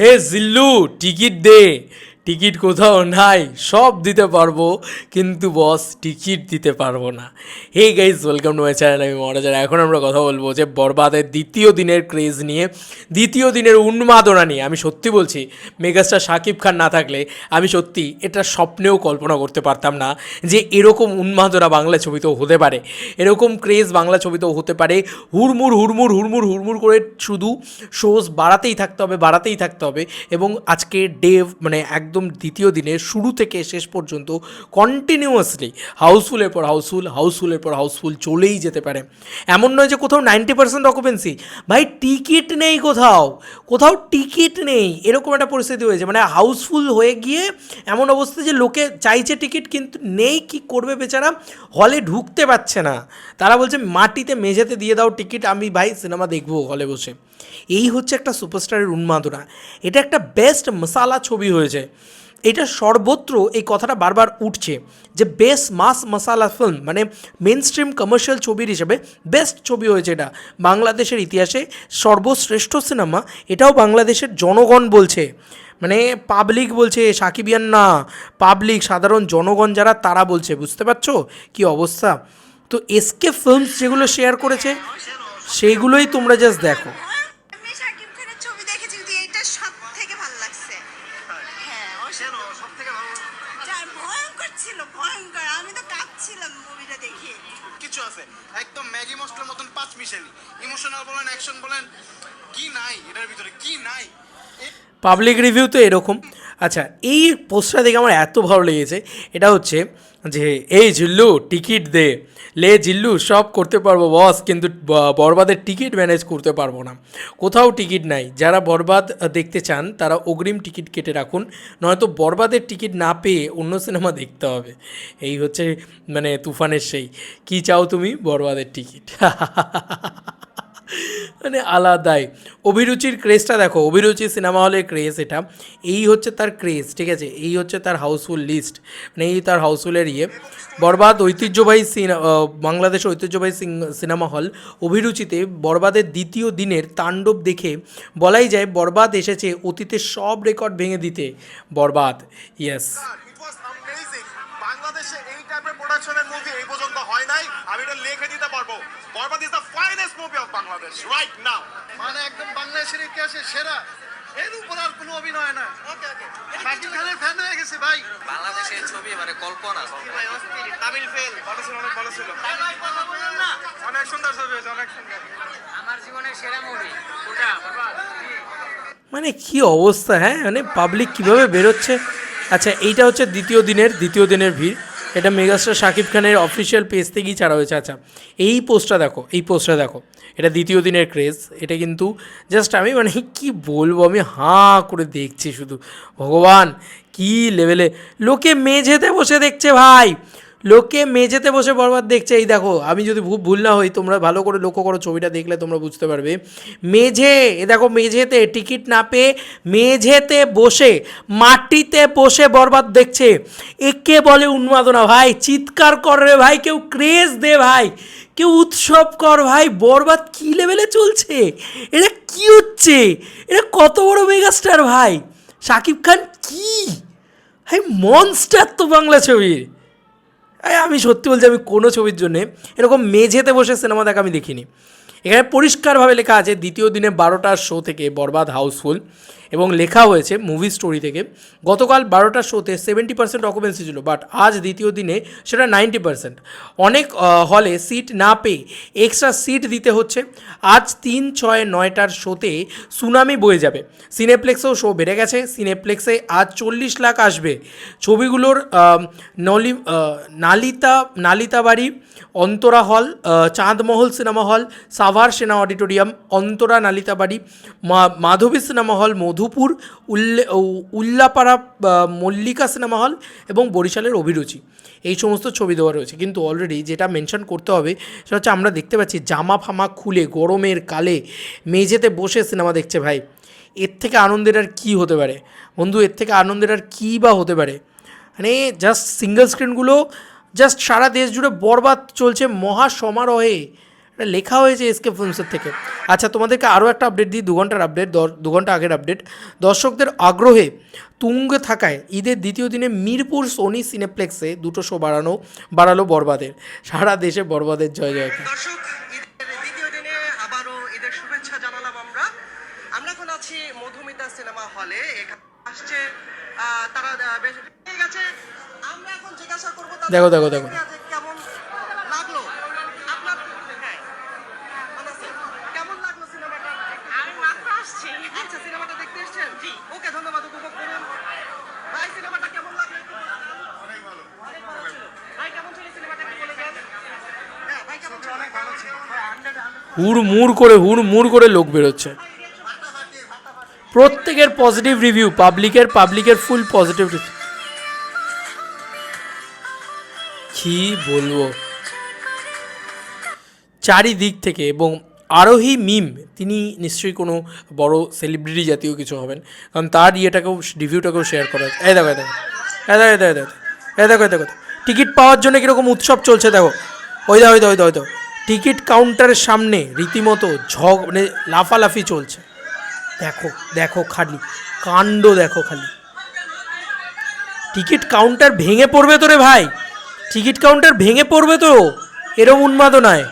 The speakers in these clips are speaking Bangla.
হে জিল্লু টিকিট দে। টিকিট কোথাও নাই, সব দিতে পারব, কিন্তু বস, টিকিট দিতে পারব না। Hey guys welcome to my channel আমি মহারাজার এখন আমরা কথা বলব যে বরবাদের দ্বিতীয় দিনের ক্রেজ নিয়ে, দ্বিতীয় দিনের উন্মাদনা নিয়ে। আমি সত্যি বলছি মেগাস্টার শাকিব খান না থাকলে আমি সত্যি এটা স্বপ্নেও কল্পনা করতে পারতাম না যে এরকম উন্মাদনা বাংলা ছবিতেও হতে পারে। এরকম ক্রেজ বাংলা ছবিতেও হতে পারে। হুড়মুড় হুড়মুড় হুড়মুড় হুড়মুড় করে শুধু শোজ বাড়াতেই থাকতে হবে, বাড়াতেই থাকতে হবে। এবং আজকে ডে মানে একদম দ্বিতীয় দিনের শুরু থেকে শেষ পর্যন্ত কন্টিনিউয়াসলি হাউসফুলের পর হাউসফুল হাউসফুলের পর হাউসফুল চলেই যেতে পারে। এমন নয় যে কোথাও নাইনটি পার্সেন্ট অকুপেন্সি ভাই টিকিট নেই কোথাও। কোথাও টিকিট নেই। এরকম একটা পরিস্থিতি হয়েছে। মানে হাউসফুল হয়ে গিয়ে এমন অবস্থা যে লোকে চাইছে টিকিট কিন্তু নেই, কি করবে বেচারা? হলে ঢুকতে পারছে না। তারা বলছে, মাটিতে মেঝেতে দিয়ে দাও টিকিট আমি ভাই সিনেমা দেখব হলে বসে। এই হচ্ছে একটা সুপারস্টারের উন্মাদনা। এটা একটা বেস্ট মশালা ছবি হয়েছে। এটা সর্বত্র এই কথাটা বারবার উঠছে যে বেস্ট মাস মশালা ফিল্ম মানে মেন স্ট্রিম কমার্শিয়াল ছবির হিসেবে বেস্ট ছবি হয়েছে এটা। বাংলাদেশের ইতিহাসে সর্বশ্রেষ্ঠ সিনেমা এটাও বাংলাদেশের জনগণ বলছে। মানে পাবলিক বলছে সাকিবিয়ান না পাবলিক সাধারণ জনগণ যারা, তারা বলছে। বুঝতে পারছ? কি অবস্থা? তো এসকে ফিল্মস যেগুলো শেয়ার করেছে সেইগুলোই তোমরা জাস্ট দেখো আমি শাকিব খানের ছবি দেখেছি কিন্তু এটা সব থেকে ভালো লাগছে? হ্যাঁ সব থেকে ভালো যার ভয়ঙ্কর ছিল ভয়ঙ্কর। আমি তো কাঁদছিলাম মুভিটা দেখে। কিছু আছে। একদম ম্যাগি মশলার মতন পাঁচ মিশালি। ইমোশনাল বলেন অ্যাকশন বলেন কি নাই? এটার ভিতরে কি নাই? পাবলিক রিভিউ তো এরকম। আচ্ছা এই পোস্টটা দেখে আমার এত ভালো লেগেছে। এটা হচ্ছে যে, এই জিল্লু টিকিট দে। লে জিল্লু, সব করতে পারব বস কিন্তু বরবাদের টিকিট ম্যানেজ করতে পারব না। কোথাও টিকিট নাই। যারা বরবাদ দেখতে চান, তারা অগ্রিম টিকিট কেটে রাখুন। নয়তো বরবাদের টিকিট না পেয়ে অন্য সিনেমা দেখতে হবে। এই হচ্ছে মানে তুফানের সেই। কি চাও তুমি? বরবাদের টিকিট মানে আলাদাই। অভিরুচির ক্রেজটা দেখো, অভিরুচি সিনেমা হলের ক্রেজ এটা। এই হচ্ছে তার ক্রেজ ঠিক আছে? এই হচ্ছে তার হাউসফুল লিস্ট মানে এই তার হাউসফুলের ইয়ে। বরবাদ ঐতিহ্যবাহী বাংলাদেশ ঐতিহ্যবাহী সিনেমা হল অভিরুচিতে বরবাদের দ্বিতীয় দিনের তাণ্ডব দেখে বলাই যায় বরবাদ এসেছে অতীতের সব রেকর্ড ভেঙে দিতে। বরবাদ ইয়েস বাংলাদেশে এই টাইপের প্রোডাকশনের মুভি এই পর্যন্ত হয় নাই। আমি এটা লিখে দিতে পারব। Borbaad is the Bangladesh right now মানে একদম বাংলাদেশের ইতিহাসে সেরা। এর উপর আর কোনো অভিনয় না। শাকিব খানের ফ্যান হয়ে গেছে ভাই। বাংলাদেশের ছবি মানে কল্পনা। তামিল ফেল ভালো ছিল। অনেক ভালো ছিল অনেক সুন্দর ছবি হয়েছে অনেক সুন্দর। আমার জীবনের সেরা মুভি। ওটা মানে কি অবস্থা হ্যাঁ? মানে পাবলিক কীভাবে বেরোচ্ছে? আচ্ছা এইটা হচ্ছে দ্বিতীয় দিনের দ্বিতীয় দিনের ভিড়। এটা মেগাস্টার শাকিব খানের অফিসিয়াল পেজ থেকেই ছাড়া হয়েছে। আচ্ছা এই পোস্টটা দেখো, এই পোস্টটা দেখো। এটা দ্বিতীয় দিনের ক্রেজ এটা কিন্তু জাস্ট আমি মানে কি বলব, আমি হাঁ করে দেখছি শুধু। ভগবান, কি লেভেলে লোকে মেঝেতে বসে দেখছে ভাই। লোকে মেঝেতে বসে বরবাদ দেখছে। এই দেখো, আমি যদি ভুল না হই, তোমরা ভালো করে লক্ষ্য করো, ছবিটা দেখলে তোমরা বুঝতে পারবে। মেঝে, এ দেখো মেঝেতে, টিকিট না পেয়ে মেঝেতে বসে, মাটিতে বসে বরবাদ দেখছে। একে বলে উন্মাদনা, ভাই, চিৎকার কর রে ভাই, কেউ ক্রেজ দে ভাই, কেউ উৎসব কর ভাই, বরবাদ কী লেভেলে চলছে? এটা কি হচ্ছে? এটা কত বড় মেগাস্টার ভাই? শাকিব খান কি? ভাই মনস্টার তো বাংলা ছবির। আমি সত্যি বলছি, আমি কোনো ছবির জন্যে এরকম মেঝেতে বসে সিনেমা দেখা আমি দেখিনি। এখানে পরিষ্কারভাবে লেখা আছে, দ্বিতীয় দিনে বারোটার শো থেকে বরবাদ হাউসফুল এবং লেখা হয়েছে মুভি স্টোরি থেকে। গতকাল বারোটার শোতে সেভেন্টি পার্সেন্ট অকুপেন্সি ছিল বাট আজ দ্বিতীয় দিনে সেটা নাইনটি পার্সেন্ট অনেক হলে সিট না পেয়ে এক্সট্রা সিট দিতে হচ্ছে। আজ তিন ছয় নয়টার শোতে সুনামি বয়ে যাবে। সিনেপ্লেক্সেও শো বেড়ে গেছে। সিনেপ্লেক্সে আজ চল্লিশ লাখ আসবে। ছবিগুলোর নলি নালিতা, নালিতাবাড়ি, অন্তরা হল Chandmahal cinema hall, Savar Sena auditorium, Antara Nalitabari Madhabi cinema hall Madhupur, উল্লে Ullapara Mallika cinema hall এবং বরিশালের অভিরুচি। এই সমস্ত ছবি দেওয়া রয়েছে। কিন্তু অলরেডি যেটা মেনশন করতে হবে, সেটা হচ্ছে আমরা দেখতে পাচ্ছি জামা ফামা খুলে, গরমের কালে মেঝেতে বসে সিনেমা দেখছে ভাই। এর থেকে আনন্দের আর কী হতে পারে? বন্ধু, এর থেকে আনন্দের আর কী বা হতে পারে? মানে জাস্ট সিঙ্গেল স্ক্রিনগুলো জাস্ট সারা দেশ জুড়ে বরবাদ চলছে মহা সমারোহে লেখা হয়েছে এসকে ফিল্মসের থেকে। আচ্ছা তোমাদেরকে আরও একটা আপডেট দিই দু ঘণ্টার আপডেট দু ঘণ্টা আগের আপডেট দর্শকদের আগ্রহে তুঙ্গে থাকায় ঈদের দ্বিতীয় দিনে মিরপুর সোনি সিনেপ্লেক্সে দুটো শো বাড়ানো বাড়ালো বরবাদের। সারা দেশে বরবাদের জয় আছি মধুমিতা সিনেমা হলে। আসছে তারা বেশ আমরা এখন জিজ্ঞাসা করব দেখো, দেখো, দেখো। যে কেমন লাগল আপনার হ্যাঁ আনাসে, কেমন লাগল সিনেমাটা আমি মাত্র আসছি আচ্ছা সিনেমাটা দেখতে এসেছেন জি ওকে ধন্যবাদ উপভোগ করুন ভাই সিনেমাটা কেমন লাগল একটু বলুন। অনেক ভালো ছিল। ভাই কেমন ছিল সিনেমাটা একটু বলে দেন হ্যাঁ ভাই কেমন ছিল অনেক ভালো ছিল হুড় মুড় করে হুড় মুড় করে লোক বেরোচ্ছে। প্রত্যেকের পজিটিভ রিভিউ পাবলিকের পাবলিকের ফুল পজিটিভ রিভিউ কি বলব? চারিদিক থেকে এবং আরোহী মিম তিনি নিশ্চয়ই কোনো বড় সেলিব্রিটি জাতীয় কিছু হবেন। কারণ তার ইয়েটাকেও রিভিউটাকেও শেয়ার করা এই দেখো দেখো, এই দেখো দেখো দেখো, এই দেখো দেখো টিকিট পাওয়ার জন্য কীরকম উৎসব চলছে দেখো, ওই দেখো ওই দেখো ওই দেখো। টিকিট কাউন্টারের সামনে রীতিমতো ঝগ মানে লাফালাফি চলছে। দেখো দেখো খালি, কাণ্ড দেখো খালি। টিকিট কাউন্টার ভেঙে পড়বে তো রে ভাই? টিকিট কাউন্টার ভেঙে পড়বে তো, এরম উন্মাদনায়।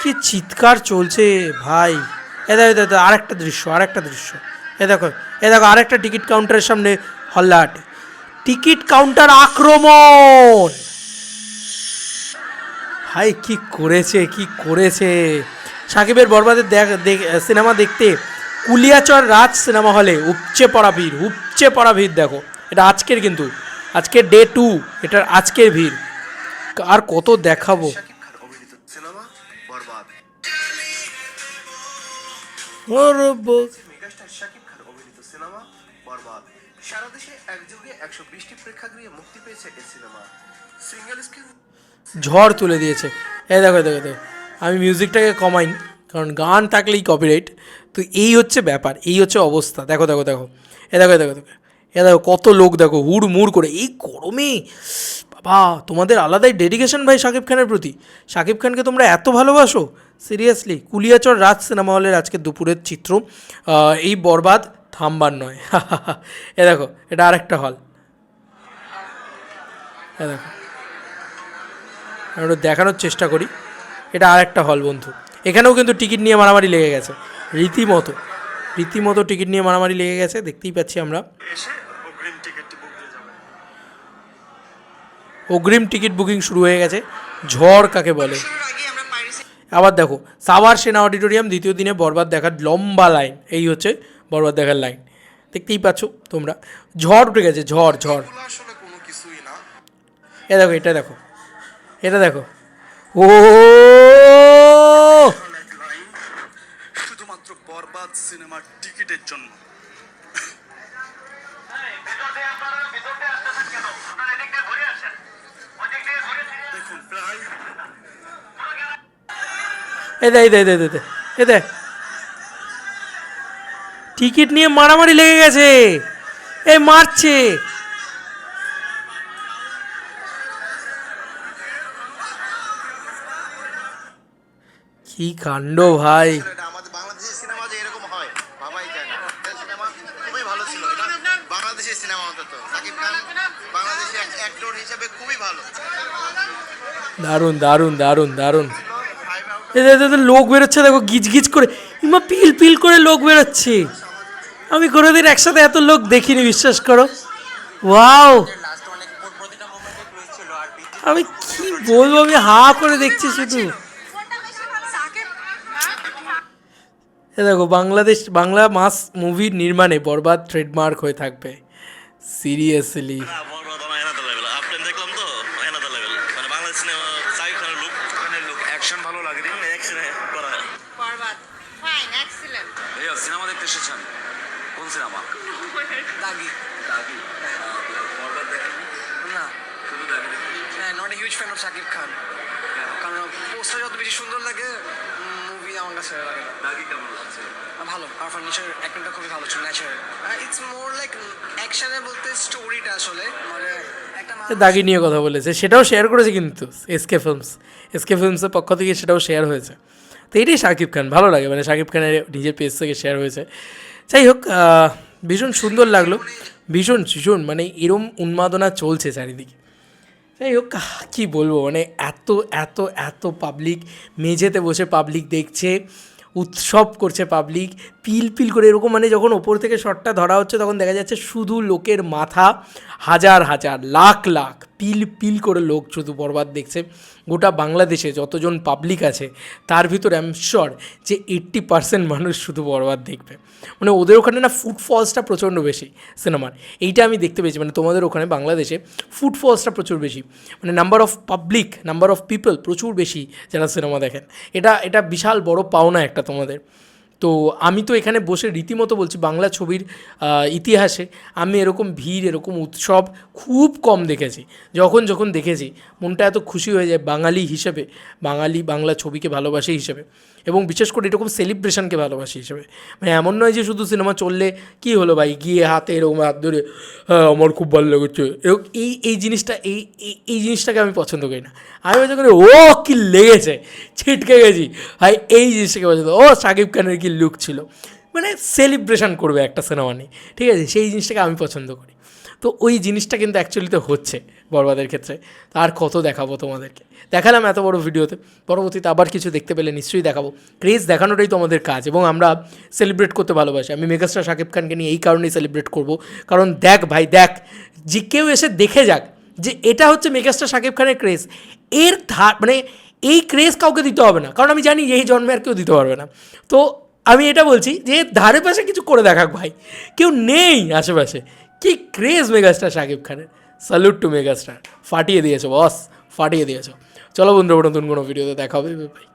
কি চিৎকার চলছে ভাই। এ দেখো আরেকটা দৃশ্য আরেকটা দৃশ্য। এ দেখো এ দেখো, আরেকটা টিকিট কাউন্টারের সামনে হল্লাহাটে। টিকিট কাউন্টার আক্রমণ! ভাই কি করেছে কি করেছে? সাকিবের বরবাদের দেখ দেখ- সিনেমা দেখতে কুলিয়াচর রাজ সিনেমা হলে উপচে পড়া ভিড় উপচে পড়া ভিড় দেখো। এটা আজকের কিন্তু আজকের ডে টু এটার আজকের ভিড়। আর কত দেখাবো? সারা দেশে একযোগে একশো বিশটি প্রেক্ষাগৃহে মুক্তি পেয়েছে এই সিনেমা। সিঙ্গেল স্ক্রিন ঝড় তুলে দিয়েছে। এ দেখো দেখো দেখো। আমি মিউজিকটাকে কমাই কারণ গান থাকলেই কপিরাইট তো এই হচ্ছে ব্যাপার, এই হচ্ছে অবস্থা। দেখো দেখো দেখো। এ দেখো দেখো দেখো। এ দেখো, কত লোক দেখো হুড় মুড় করে। এই গরমে, বাবা, তোমাদের আলাদাই ডেডিকেশন ভাই শাকিব খানের প্রতি। শাকিব খানকে তোমরা এত ভালোবাসো? সিরিয়াসলি কুলিয়াচর রাজ সিনেমা হলের আজকে দুপুরের চিত্র। এই বরবাদ থামবার নয়। এ দেখো, এটা আরেকটা হল এ দেখো। আমি একটু দেখানোর চেষ্টা করি। এটা আর একটা হল বন্ধু। এখানেও কিন্তু টিকিট নিয়ে মারামারি লেগে গেছে। রীতিমতো রীতিমতো টিকিট নিয়ে মারামারি লেগে গেছে দেখতেই পাচ্ছি আমরা। অগ্রিম টিকিট বুকিং শুরু হয়ে গেছে। ঝড় কাকে বলে? আবার দেখো সাভার সেনা অডিটোরিয়াম দ্বিতীয় দিনে বরবাদ দেখার লম্বা লাইন। এই হচ্ছে বরবাদ দেখার লাইন। দেখতেই পাচ্ছ তোমরা। ঝড় উঠে গেছে ঝড় ঝড়। এগুলো আসলে কোনো কিছুই না। এ দেখো এটা দেখো। এটা দেখো। ও! শুধুমাত্র বরবাদ সিনেমার টিকিটের জন্য। এ দে দে দে, দে এ দে টিকিট নিয়ে মারামারি লেগে গেছে। এ মারছে। কি কাণ্ড ভাই? এটা আমাদের বাংলাদেশের সিনেমা যে এরকম ভাবাই যায় না সিনেমা খুবই ভালো ছিল বাংলাদেশের সিনেমা অন্তত সাকিব খান বাংলাদেশের অ্যাক্টর হিসেবে খুবই ভালো দারুণ দারুণ দারুণ দারুণ। এ দে, দে, দে, লোক বেরোচ্ছে দেখো গিজ গিজ করে। ইমা পিল পিল করে লোক বেরোচ্ছে। আমি কোনোদিন একসাথে এত লোক দেখিনি বিশ্বাস করো। ওয়াও! আমি কি বলব আমি হা করে দেখছি শুধু সাকিব এ দেখো বাংলাদেশ বাংলা মাস মুভির নির্মাণে বরবাদ ট্রেডমার্ক হয়ে থাকবে। সিরিয়াসলি বরবাদ আমার লেভেল আপনি দেখলাম তো এনাদা লেভেল মানে বাংলাদেশ সিনেমা সিনেমা দেখতে এসেছেন? কোন সিনেমা দাগি। দাগি। না। শুধু Daagi not a huge fan of Shakib Khan কারণ পোস্টার যত বেশি সুন্দর লাগে মুভি আমার কাছে লাগে দাগি কেমন লাগছে? ভালো। আর ফার্নিচার অ্যাক্টিংটা খুবই ভালো ছিল ন্যাচারাল ইটস মোর লাইক অ্যাকশনে বলতে স্টোরিটা আসলে মানে দাগি নিয়ে কথা বলেছে সেটাও শেয়ার করেছে কিন্তু এসকে ফিল্মস এসকে ফিল্মসের পক্ষ থেকে সেটাও শেয়ার হয়েছে। তো এটাই শাকিব খান ভালো লাগে মানে শাকিব খানের নিজের পেজ থেকে শেয়ার হয়েছে। যাই হোক ভীষণ সুন্দর লাগল ভীষণ ভীষণ মানে এরম উন্মাদনা চলছে চারিদিকে। যাই হোক কি বলব? মানে এত এত এত পাবলিক মেঝেতে বসে পাবলিক দেখছে, উৎসব করছে পাবলিক পিল পিল করে এরকম মানে যখন ওপর থেকে শটটা ধরা হচ্ছে, তখন দেখা যাচ্ছে শুধু লোকের মাথা হাজার হাজার, লাখ লাখ। পিল পিল করে লোক শুধু বরবাদ দেখছে। গোটা বাংলাদেশে যতজন পাবলিক আছে, তার ভিতরে আমি শিওর যে এইট্টি পার্সেন্ট মানুষ শুধু বরবাদ দেখবে। মানে ওদের ওখানে না ফুটফলসটা প্রচণ্ড বেশি সিনেমার এইটা আমি দেখতে পেয়েছি মানে তোমাদের ওখানে বাংলাদেশে ফুটফলসটা প্রচুর বেশি। মানে number of public number of people প্রচুর বেশি যারা সিনেমা দেখেন। এটা এটা বিশাল বড় পাওনা একটা তোমাদের। তো আমি তো এখানে বসে রীতিমতো বলছি বাংলা ছবির ইতিহাসে আমি এরকম ভিড়, এরকম উৎসব খুব কম দেখেছি। যখন যখন দেখেছি, মনটা এত খুশি হয়ে যায় বাঙালি হিসেবে, বাঙালি বাংলা ছবিকে ভালোবাসে হিসেবে এবং বিশেষ করে এরকম সেলিব্রেশনকে ভালোবাসি হিসেবে। মানে এমন নয় যে শুধু সিনেমা চললে কি হলো ভাই? গিয়ে হাতে এরকম হাত ধরে হ্যাঁ আমার খুব ভালো লেগেছে। এই এই জিনিসটা, এই, এই- জিনিসটাকে আমি পছন্দ করি না। আমি ও কি লেগেছে, ছিটকে গেছি। ভাই, এই জিনিসটাকে পছন্দ ও, সাকিব খানের কি লুক ছিল। মানে সেলিব্রেশন করবে একটা সিনেমা নিয়ে। ঠিক আছে? সেই জিনিসটাকে আমি পছন্দ করি। তো ওই জিনিসটা কিন্তু অ্যাকচুয়ালি তো হচ্ছে বরবাদের ক্ষেত্রে। আর কত দেখাবো তোমাদেরকে? দেখালাম এত বড় ভিডিওতে। পরবর্তীতে আবার কিছু দেখতে পেলে নিশ্চয়ই দেখাবো। ক্রেজ দেখানোটাই তো আমাদের কাজ এবং আমরা সেলিব্রেট করতে ভালোবাসি। আমি মেগাস্টার শাকিব খানকে নিয়ে এই কারণেই সেলিব্রেট করব। কারণ দেখ ভাই, দেখ, যে কেউ এসে দেখে যাক যে এটা হচ্ছে মেগাস্টার শাকিব খানের ক্রেজ এর ধার মানে এই ক্রেজ কাউকে দিতে হবে না। কারণ আমি জানি এই জন্মে আর কেউ দিতে পারবে না। তো আমি এটা বলছি যে ধারে পাশে কিছু করে দেখাক ভাই। কেউ নেই আশেপাশে। কি ক্রেজ মেগাস্টার শাকিব খানের। স্যালুট টু মেগাস্টার ফাটিয়ে দিয়েছ বস ফাটিয়ে দিয়েছ। চলো বন্ধু নতুন কোনো ভিডিওতে দেখা হবে। ভাই